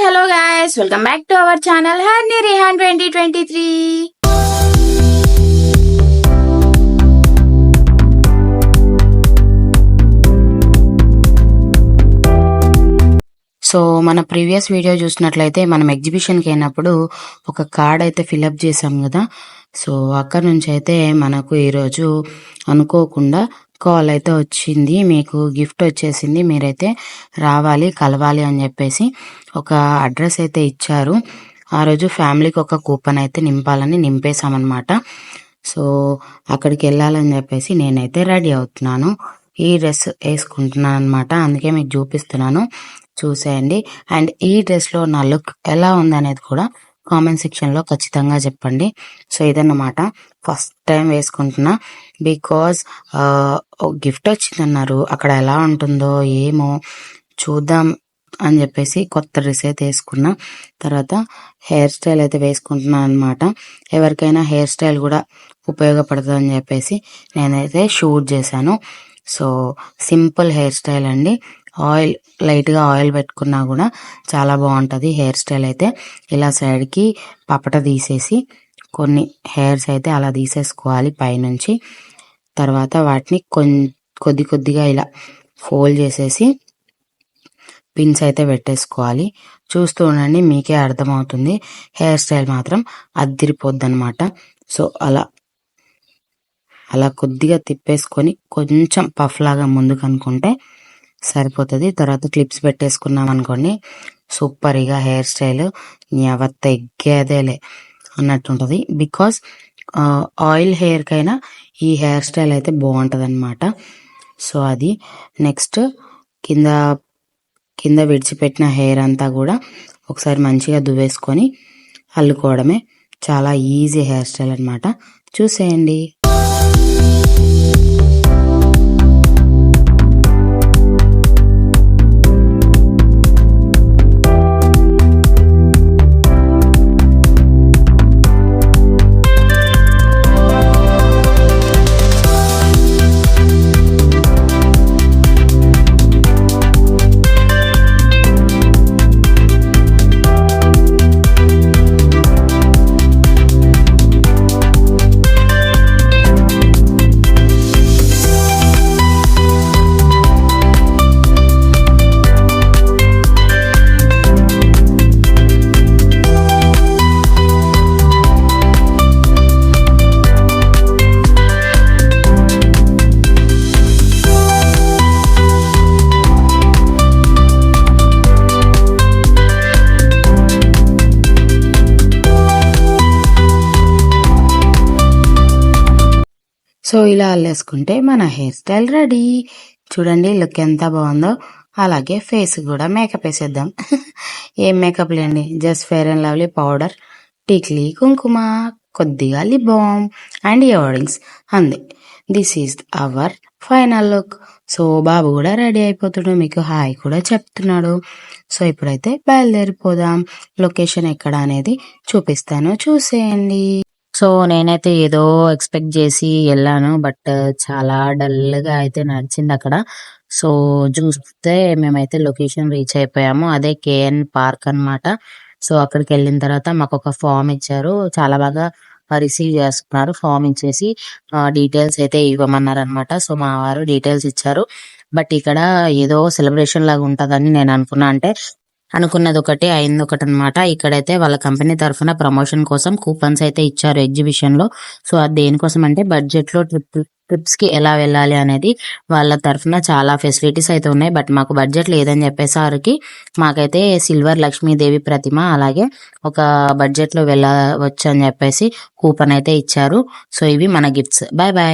Hi hello guys welcome back to our channel Harni Rihan twenty twenty three so మన previous video చూసినట్లయితే మనం ఎగ్జిబిషన్కి అయినప్పుడు ఒక card అయితే ఫిలప్ చేసాం కదా. సో అక్కడ నుంచి అయితే మనకు ఈరోజు అనుకోకుండా కాల్ అయితే వచ్చింది. మీకు గిఫ్ట్ వచ్చేసింది. మీరైతే రావాలి కలవాలి అని చెప్పేసి ఒక అడ్రస్ అయితే ఇచ్చారు. ఆ రోజు ఫ్యామిలీకి ఒక కూపన్ అయితే నింపాలని నింపేశామన్నమాట. సో అక్కడికి వెళ్ళాలని చెప్పేసి నేనైతే రెడీ అవుతున్నాను. ఈ డ్రెస్ వేసుకుంటున్నాను అనమాట అందుకే మీకు చూపిస్తున్నాను. చూసేయండి. అండ్ ఈ డ్రెస్లో నా లుక్ ఎలా ఉందనేది కూడా కామెంట్ సెక్షన్లో ఖచ్చితంగా చెప్పండి. సో ఇదన్నమాట. ఫస్ట్ టైం వేసుకుంటున్నా. బికాజ్ గిఫ్ట్ వచ్చిందన్నారు. అక్కడ ఎలా ఉంటుందో ఏమో చూద్దాం అని చెప్పేసి కొత్త డ్రెస్ అయితే వేసుకున్నా. తర్వాత హెయిర్ స్టైల్ అయితే వేసుకుంటున్నాను అనమాట ఎవరికైనా హెయిర్ స్టైల్ కూడా ఉపయోగపడుతుంది అని చెప్పేసి నేనైతే షూట్ చేశాను. సో సింపుల్ హెయిర్ స్టైల్ అండి. ఆయిల్ లైట్గా ఆయిల్ పెట్టుకున్నా కూడా చాలా బాగుంటుంది హెయిర్ స్టైల్ అయితే. ఇలా సైడ్కి పపట తీసేసి కొన్ని హెయిర్స్ అయితే అలా తీసేసుకోవాలి పైనుంచి. తర్వాత వాటిని కొద్ది కొద్దిగా ఇలా ఫోల్డ్ చేసేసి పిన్స్ అయితే పెట్టేసుకోవాలి. చూస్తూ ఉండండి మీకే అర్థమవుతుంది. హెయిర్ స్టైల్ మాత్రం అద్దిరిపోద్ది అనమాట సో అలా అలా కొద్దిగా తిప్పేసుకొని కొంచెం పఫ్ లాగా ముందుకు అనుకుంటే సరిపోతుంది. తర్వాత క్లిప్స్ పెట్టేసుకున్నాం అనుకోండి. సూపర్గా హెయిర్ స్టైల్ ఎవత్త ఎగ్గేదేలే అన్నట్టుంటుంది. బికాస్ ఆయిల్ హెయిర్కైనా ఈ హెయిర్ స్టైల్ అయితే బాగుంటుంది అనమాట సో అది నెక్స్ట్ కింద కింద విడిచిపెట్టిన హెయిర్ అంతా కూడా ఒకసారి మంచిగా దువ్వేసుకొని అల్లుకోవడమే చాలా ఈజీ హెయిర్ స్టైల్ అనమాట చూసేయండి. సో ఇలా అల్లేసుకుంటే మన హెయిర్ స్టైల్ రెడీ. చూడండి లుక్ ఎంత బాగుందో. అలాగే ఫేస్ కూడా మేకప్ వేసేద్దాం. ఏం మేకప్ లేండి just Fair and Lovely powder tikli కుంకుమ కొద్దిగా లిప్ బామ్ అండ్ ఇయర్డింగ్స్ అందే అంది this is our final look. So బాబు కూడా రెడీ అయిపోతున్నాడు మీకు హాయ్ కూడా చెప్తున్నాడు. సో ఇప్పుడైతే బయలుదేరిపోదాం. లొకేషన్ ఎక్కడ అనేది చూపిస్తాను చూసేయండి. సో నేనైతే ఏదో ఎక్స్పెక్ట్ చేసి వెళ్ళాను. బట్ చాలా డల్గా అయితే నడిచింది అక్కడ. సో చూస్తే మేమైతే లొకేషన్ రీచ్ అయిపోయాము. అదే కేఎన్ పార్క్ అన్నమాట. సో అక్కడికి వెళ్ళిన తర్వాత మాకు ఒక ఫామ్ ఇచ్చారు. చాలా బాగా రిసీవ్ చేసుకున్నారు ఫామ్ ఇచ్చేసి. డీటెయిల్స్ అయితే ఇవ్వమన్నారు అనమాట సో మా వారు డీటెయిల్స్ ఇచ్చారు. బట్ ఇక్కడ ఏదో సెలబ్రేషన్ లాగా ఉంటదని నేను అనుకున్నా. అంటే అనుకున్నది ఒకటి అయింది ఒకటి అనమాట ఇక్కడైతే వాళ్ళ కంపెనీ తరఫున ప్రమోషన్ కోసం కూపన్స్ అయితే ఇచ్చారు ఎగ్జిబిషన్లో సో అది దేనికోసం అంటే బడ్జెట్లో ట్రిప్ ట్రిప్స్కి ఎలా వెళ్ళాలి అనేది వాళ్ళ తరఫున చాలా ఫెసిలిటీస్ అయితే ఉన్నాయి. బట్ మాకు బడ్జెట్ లేదని చెప్పేసరికి మాకైతే సిల్వర్ లక్ష్మీదేవి ప్రతిమ అలాగే ఒక బడ్జెట్లో వెళ్ళవచ్చు అని చెప్పేసి కూపన్ అయితే ఇచ్చారు. సో ఇవి మన గిఫ్ట్స్. Bye bye.